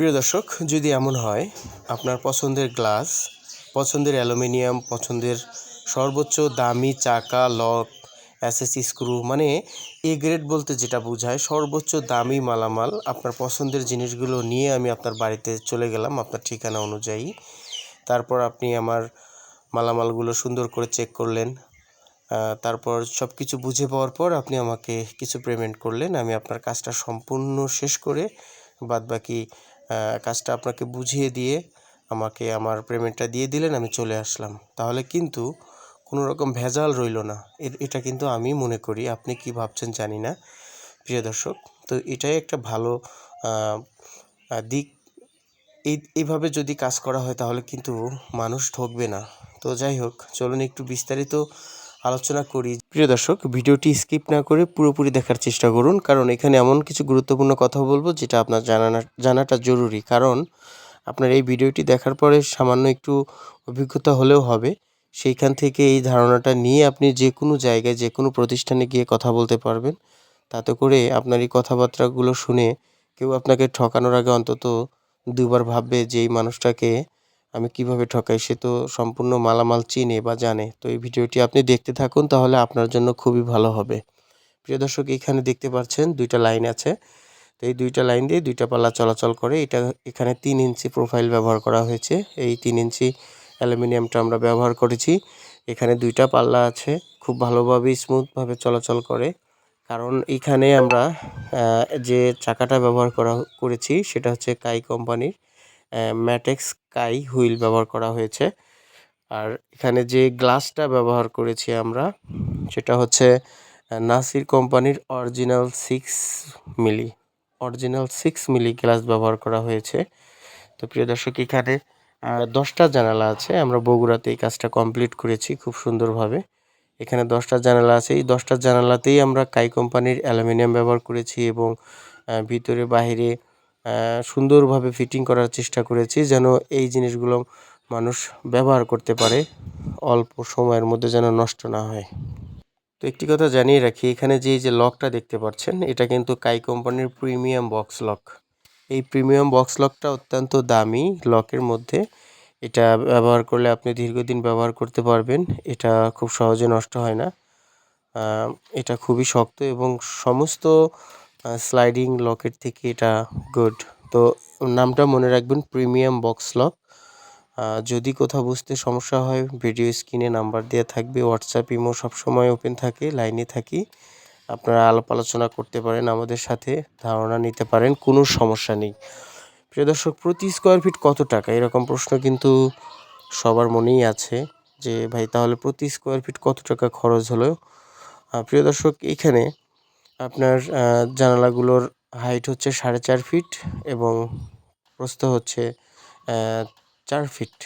প্রিয় দর্শক, যদি এমন হয়, আপনার পছন্দের গ্লাস, পছন্দের অ্যালুমিনিয়াম, পছন্দের সর্বোচ্চ দামি চাকা, লক এসএসসি স্ক্রু মানে এ গ্রেড বলতে যেটা বোঝায়, সর্বোচ্চ দামি মালামাল, আপনার পছন্দের জিনিসগুলো নিয়ে আমি আপনার বাড়িতে চলে গেলাম আপনার ঠিকানা অনুযায়ী। তারপর আপনি আমার মালামালগুলো সুন্দর করে চেক করলেন তারপর সব কিছু বুঝে পাওয়ার পর আপনি আমাকে কিছু পেমেন্ট করলেন, আমি আপনার কাজটা সম্পূর্ণ শেষ করে বাদবাকি কাজটা আপনাকে বুঝিয়ে দিয়ে আমাকে আমার পেমেন্টটা দিয়ে দিলেন, আমি চলে আসলাম। তাহলে কিন্তু কোনো রকম ভেজাল রইল না। এটা কিন্তু আমি মনে করি। আপনি কি ভাবছেন জানি না, প্রিয় দর্শক। তো এটাই একটা ভালো দিক। এই, এইভাবে যদি কাজ করা হয় তাহলে কিন্তু মানুষ ঠকবে না। তো যাই হোক, চলুন একটু বিস্তারিত আলোচনা করি। প্রিয় দর্শক, ভিডিওটি স্কিপ না করে পুরোপুরি দেখার চেষ্টা করুন, কারণ এখানে এমন কিছু গুরুত্বপূর্ণ কথা বলব যেটা আপনার জানানা জানাটা জরুরি। কারণ আপনার এই ভিডিওটি দেখার পরে সামান্য একটু অভিজ্ঞতা হলেও হবে। সেইখান থেকে এই ধারণাটা নিয়ে আপনি যে কোনো জায়গায়, যে কোনো প্রতিষ্ঠানে গিয়ে কথা বলতে পারবেন। তাতে করে আপনার এই কথাবার্তাগুলো শুনে কেউ আপনাকে ঠকানোর আগে অন্তত দুবার ভাববে যে এই মানুষটাকে আমি কীভাবে ঠকাই সে তো সম্পূর্ণ মালামাল চিনে বা জানে। তো এই ভিডিওটি আপনি দেখতে থাকুন, তাহলে আপনার জন্য খুবই ভালো হবে। প্রিয় দর্শক এখানে দেখতে পাচ্ছেন দুইটা লাইন আছে। তো এই দুইটা লাইন দিয়ে দুইটা পাল্লা চলাচল করে, এটা এখানে তিন ইঞ্চি প্রোফাইল ব্যবহার করা হয়েছে। এই তিন ইঞ্চি অ্যালুমিনিয়ামটা আমরা ব্যবহার করেছি। এখানে দুইটা পাল্লা আছে, খুব ভালোভাবে স্মুথভাবে চলাচল করে। কারণ এখানে আমরা যে চাকাটা ব্যবহার করা, করেছি, সেটা হচ্ছে কাই কোম্পানির ম্যাটেক্স কাই হুইল ব্যবহার করা হয়েছে। আর এখানে যে গ্লাসটা ব্যবহার করেছি আমরা সেটা হচ্ছে নাসির কোম্পানির original six milli original six milli glass ব্যবহার করা হয়েছে। তো প্রিয় দর্শক এখানে দশটা জানালা আছে। আমরা বগুড়াতে এই কাজটা কমপ্লিট করেছি খুব সুন্দরভাবে। এখানে দশটা জানালা আছে। এই দশটা জানালাতেই আমরা কাই কোম্পানির অ্যালুমিনিয়াম ব্যবহার করেছি এবং ভিতরে আহ, সুন্দরভাবে ফিটিং করার চেষ্টা করেছি যেন এই জিনিসগুলো মানুষ ব্যবহার করতে পারে, অল্প সময়ের মধ্যে যেন নষ্ট না হয়। তো একটি কথা জানিয়ে রাখি, এখানে যে যে লকটা দেখতে পাচ্ছেন, এটা কিন্তু কাই কোম্পানির প্রিমিয়াম বক্স লক এই প্রিমিয়াম বক্স লকটা অত্যন্ত দামি লকের মধ্যে। এটা ব্যবহার করলে আপনি দীর্ঘদিন ব্যবহার করতে পারবেন, এটা খুব সহজে নষ্ট হয় না। এটা খুবই শক্ত এবং সমস্ত স্লাইডিং লকের থেকে এটা গুড তো নামটা মনে রাখবেন প্রিমিয়াম বক্স লক যদি কোথাও বুঝতে সমস্যা হয় ভিডিও স্ক্রিনে নাম্বার দেওয়া থাকবে হোয়াটসঅ্যাপ ইমো সবসময় ওপেন থাকে লাইনে থাকি। আপনারা আলাপ আলোচনা করতে পারেন আমাদের সাথে, ধারণা নিতে পারেন, কোনো সমস্যা নেই। প্রিয় দর্শক, প্রতি স্কোয়ার ফিট কত টাকা? এরকম প্রশ্ন কিন্তু সবার মনেই আছে যে, ভাই, তাহলে প্রতি স্কোয়ার ফিট কত টাকা খরচ হলো? প্রিয় দর্শক, এখানে আপনার জানালাগুলোর হাইট হচ্ছে সাড়ে চার ফিট এবং প্রস্থ হচ্ছে চার ফিট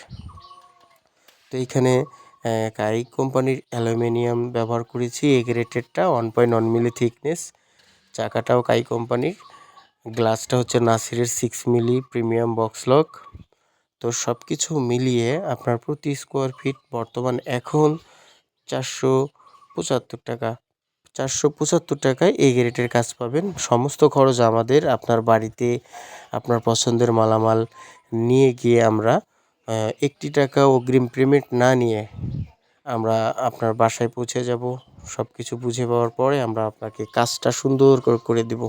তো এইখানে কাই কোম্পানির অ্যালুমিনিয়াম ব্যবহার করেছি। A গ্রেটেডটা one point one milli thickness চাকাটাও কাই কোম্পানির। গ্লাসটা হচ্ছে নাসিরের six milli premium box lock তো সব কিছু মিলিয়ে আপনার প্রতি স্কোয়ার ফিট বর্তমান এখন চারশো পঁচাত্তর টাকা। চারশো পঁচাত্তর টাকায় এই গ্রেটের কাজ পাবেন। সমস্ত খরচ আমাদের আপনার বাড়িতে, আপনার পছন্দের মালামাল নিয়ে গিয়ে আমরা একটি টাকা অগ্রিম পেমেন্ট না নিয়ে আমরা আপনার বাসায় পৌঁছে যাব। সব কিছু বুঝে পাওয়ার পরে আমরা আপনাকে কাজটা সুন্দর করে করে দেব।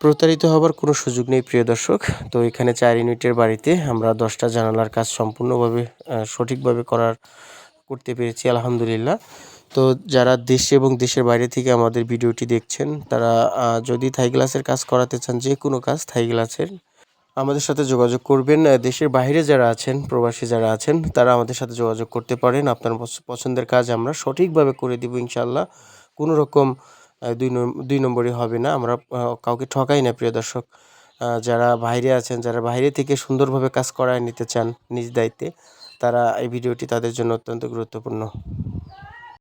প্রতারিত হবার কোনো সুযোগ নেই, প্রিয় দর্শক। তো এখানে চার ইউনিটের বাড়িতে আমরা দশটা জানালার কাজ সম্পূর্ণভাবে সঠিকভাবে করার, করতে পেরেছি, আলহামদুলিল্লাহ। তো যারা দেশে এবং দেশের বাইরে থেকে আমাদের ভিডিওটি দেখছেন, তারা যদি থাই গ্লাসের কাজ করাতে চান, যে কোনো কাজ থাই গ্লাসের, আমাদের সাথে যোগাযোগ করবেন। দেশের বাইরে যারা আছেন, প্রবাসী যারা আছেন, তারা আমাদের সাথে যোগাযোগ করতে পারেন। আপনার পছন্দের কাজ আমরা সঠিকভাবে করে দিব ইনশাল্লাহ কোনো রকম দুই দুই নম্বরই হবে না। আমরা কাউকে ঠকাই না, প্রিয় দর্শক। যারা বাইরে আছেন, যারা বাইরে থেকে সুন্দরভাবে কাজ করায় নিতে চান নিজ দায়িত্বে, তারা এই ভিডিওটি তাদের জন্য অত্যন্ত গুরুত্বপূর্ণ।